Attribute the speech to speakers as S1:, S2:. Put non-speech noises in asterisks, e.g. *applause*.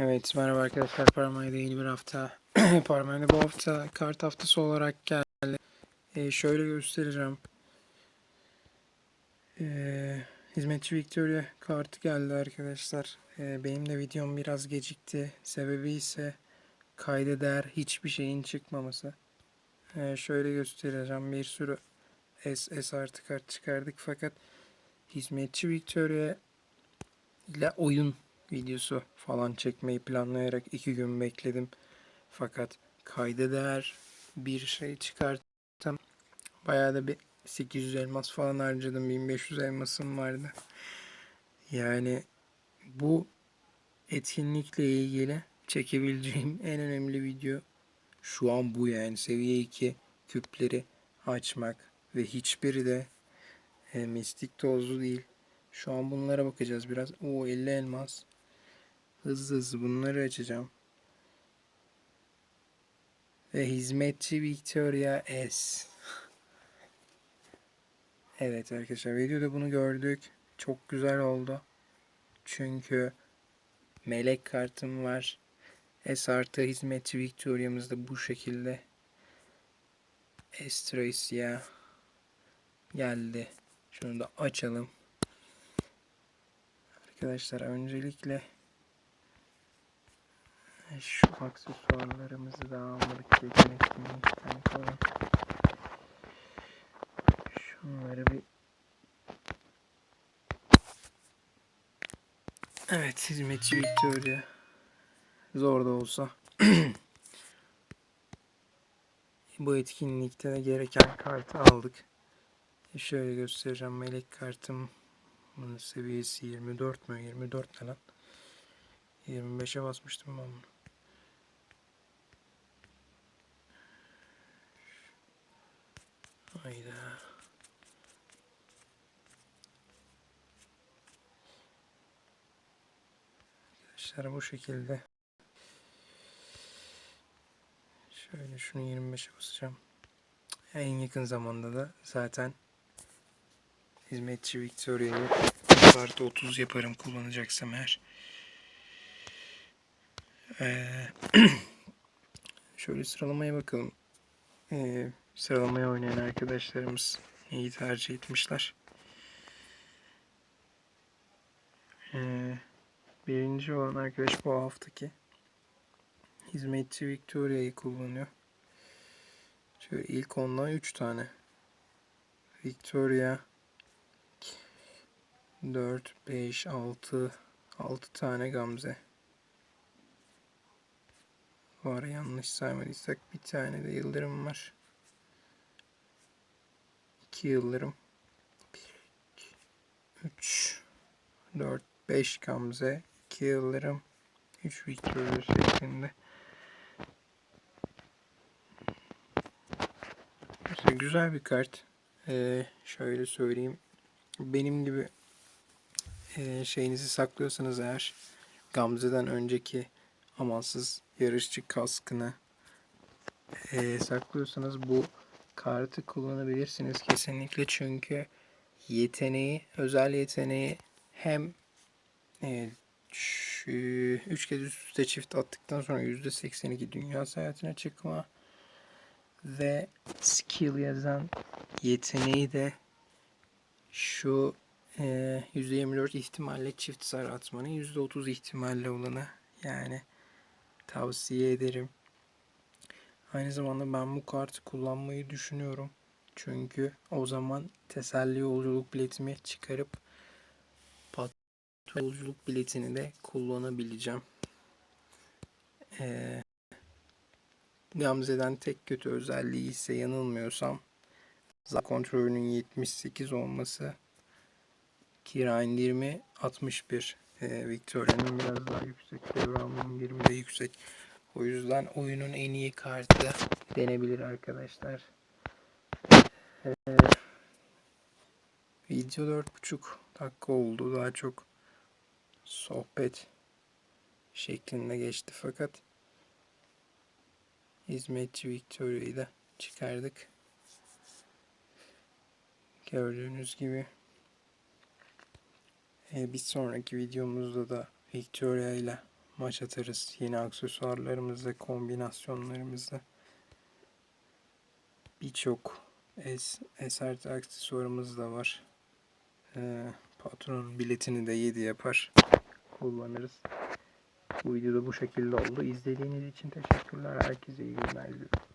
S1: Evet merhaba arkadaşlar. Parmaya'da yeni bir hafta. *clears throat* Parmaya'da bu hafta kart haftası olarak geldi. Ee, şöyle göstereceğim. Ee, Hizmetçi Victoria kartı geldi arkadaşlar. Ee, Benim de videom biraz gecikti. Sebebi ise kayda değer hiçbir şeyin çıkmaması. Ee, Şöyle göstereceğim. Bir sürü S, S artı kart çıkardık. Fakat Hizmetçi Victoria ile oyun videosu falan çekmeyi planlayarak iki gün bekledim. Fakat kayda değer bir şey çıkarttım. Bayağı da bir 800 elmas falan harcadım. 1500 elmasım vardı. Yani bu etkinlikle ilgili çekebileceğim *laughs* en önemli video şu an bu yani. Seviye 2 küpleri açmak ve hiçbiri de e, mistik tozlu değil. Şu an bunlara bakacağız biraz. O 50 elmas. Hızlı hızlı bunları açacağım. Ve hizmetçi Victoria S. *laughs* Evet arkadaşlar videoda bunu gördük. Çok güzel oldu. Çünkü melek kartım var. S artı hizmetçi Victoria'mız da bu şekilde. Estracia geldi. Şunu da açalım. Arkadaşlar öncelikle şu aksesuarlarımızı da almadık geçen etkinlikten falan. Şunları bir Evet hizmetçi Victoria zor da olsa *clears throat* bu etkinlikte de gereken kartı aldık. E şöyle göstereceğim melek kartım bunun seviyesi 24 mü 24 ne lan 25'e basmıştım ben bunu. Hayda. Arkadaşlar bu şekilde. Şöyle şunu 25'e basacağım. En yakın zamanda da zaten hizmetçi Victoria'yı artı 30 yaparım kullanacaksam eğer. Ee, *clears throat* şöyle sıralamaya bakalım. Ee, sıralamaya oynayan arkadaşlarımız iyi tercih etmişler. Ee, birinci olan arkadaş bu haftaki hizmetçi Victoria'yı kullanıyor. Şöyle ilk ondan 3 tane. Victoria 4, 5, 6 6 tane Gamze var yanlış saymadıysak bir tane de yıldırım var. 2 yıldırım 3 4 5 Gamze 2 yıldırım 3 Victoria şeklinde. İşte güzel bir kart. Ee, şöyle söyleyeyim. Benim gibi e, şeyinizi saklıyorsanız eğer Gamze'den önceki amansız yarışçı kaskını e, saklıyorsanız bu kartı kullanabilirsiniz kesinlikle çünkü yeteneği, özel yeteneği hem e, 3 kez üst üste çift attıktan sonra %82 dünya seyahatine çıkma ve skill yazan yeteneği de şu e, %24 ihtimalle çift zar atmanın %30 ihtimalle olanı yani tavsiye ederim. Aynı zamanda ben bu kartı kullanmayı düşünüyorum. Çünkü o zaman teselli yolculuk biletimi çıkarıp pat yolculuk biletini de kullanabileceğim. Ee, Gamze'den tek kötü özelliği ise yanılmıyorsam za kontrolünün 78 olması kira indirimi 61 ee, Victoria'nın biraz daha yüksek devramının indirimi de yüksek o yüzden oyunun en iyi kartı denebilir arkadaşlar ee, video 4.5 dakika oldu daha çok sohbet şeklinde geçti fakat hizmetçi Victoria'yı da çıkardık. Gördüğünüz gibi e, bir sonraki videomuzda da Victoria ile maç atarız. Yeni aksesuarlarımızla, kombinasyonlarımızla. Birçok es, eser aksesuarımız da var. Ee, patronun biletini de 7 yapar. Kullanırız. Bu videoda bu şekilde oldu. İzlediğiniz için teşekkürler. Herkese iyi günler diliyorum.